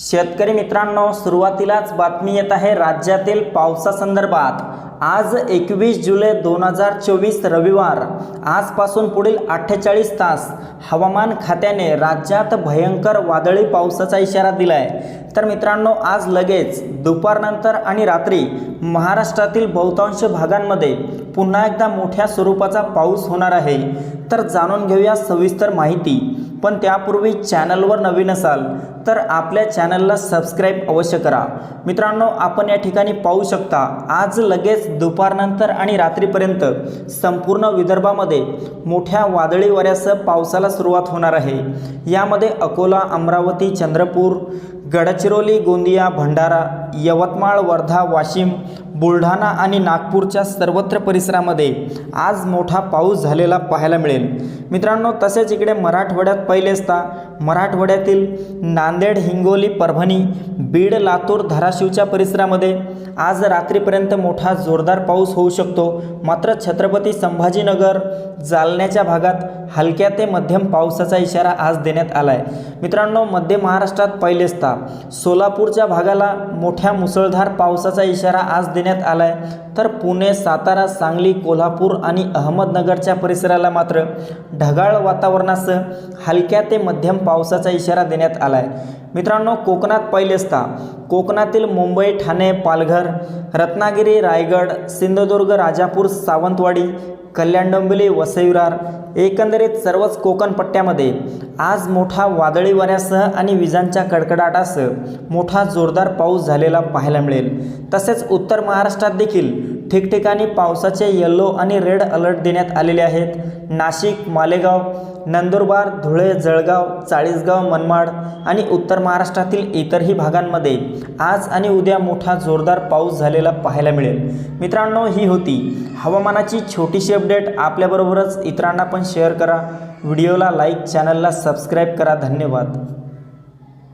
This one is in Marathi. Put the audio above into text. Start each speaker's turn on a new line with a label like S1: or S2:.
S1: शेतकरी मित्रांनो सुरुवातीलाच बातमी येत आहे राज्यातील पावसासंदर्भात. आज एकवीस जुलै दोन हजार चोवीस रविवार. आजपासून पुढील अठ्ठेचाळीस तास हवामान खात्याने राज्यात भयंकर वादळी पावसाचा इशारा दिला आहे तर मित्रांनो आज लगेच दुपारनंतर आणि रात्री महाराष्ट्रातील बहुतांश भागांमध्ये पुन्हा एकदा मोठ्या स्वरूपाचा पाऊस होणार आहे. तर जाणून घेऊया सविस्तर माहिती. पण त्यापूर्वी चॅनलवर नवीन असाल तर आपल्या चॅनलला सबस्क्राईब अवश्य करा. मित्रांनो आपण या ठिकाणी पाहू शकता आज लगेच दुपारनंतर आणि रात्रीपर्यंत संपूर्ण विदर्भामध्ये मोठ्या वादळी वाऱ्यासह पावसाला सुरुवात होणार आहे. यामध्ये अकोला अमरावती चंद्रपूर गडचिरोली गोंदिया भंडारा यवतमाळ वर्धा वाशिम बुलढाणा आणि नागपूरच्या सर्वत्र परिसरामध्ये आज मोठा पाऊस झालेला पाहायला मिळेल. मित्रांनो तसेच इकडे मराठवाड्यात पहिले असता मराठवाड्यातील नांदेड हिंगोली परभणी बीड लातूर धाराशिवच्या परिसरामध्ये आज रात्रीपर्यंत मोठा जोरदार पाऊस होऊ शकतो. मात्र छत्रपती संभाजीनगर जालन्याच्या भागात हलक्या ते मध्यम पावसाचा इशारा आज देण्यात आला आहे मित्रांनो मध्य महाराष्ट्रात पहिले सोलापूरच्या भागाला मोठ्या मुसळधार पावसाचा इशारा आज देण्यात आला आहे तर पुणे सातारा सांगली कोल्हापूर आणि अहमदनगरच्या परिसराला मात्र ढगाळ वातावरणासह हलक्या ते मध्यम पावसाचा इशारा देण्यात आला आहे मित्रांनो कोकणात पहिले असता कोकणातील मुंबई ठाणे पालघर रत्नागिरी रायगड सिंधुदुर्ग राजापूर सावंतवाडी कल्याण डोंबिवली वसईविरार एकंदरीत सर्वच कोकण पट्ट्यामध्ये आज मोठा वादळी वाऱ्यासह आणि विजांच्या कडकडाटासह मोठा जोरदार पाऊस झालेला पाहायला मिळेल. तसेच उत्तर महाराष्ट्रात देखील ठिकठिकाणी पावसाचे येल्लो आणि रेड अलर्ट देण्यात आलेले आहेत. नाशिक मालेगाव नंदुरबार धुळे जळगाव चाळीसगाव मनमाड आणि उत्तर महाराष्ट्रातील इतरही भागांमध्ये आज आणि उद्या मोठा जोरदार पाऊस झालेला पाहायला मिळेल. मित्रांनो ही होती हवामानाची छोटीशी अपडेट आपल्याबरोबरच इतरांना पण शेअर करा. व्हिडिओला लाईक चॅनलला सबस्क्राईब करा. धन्यवाद.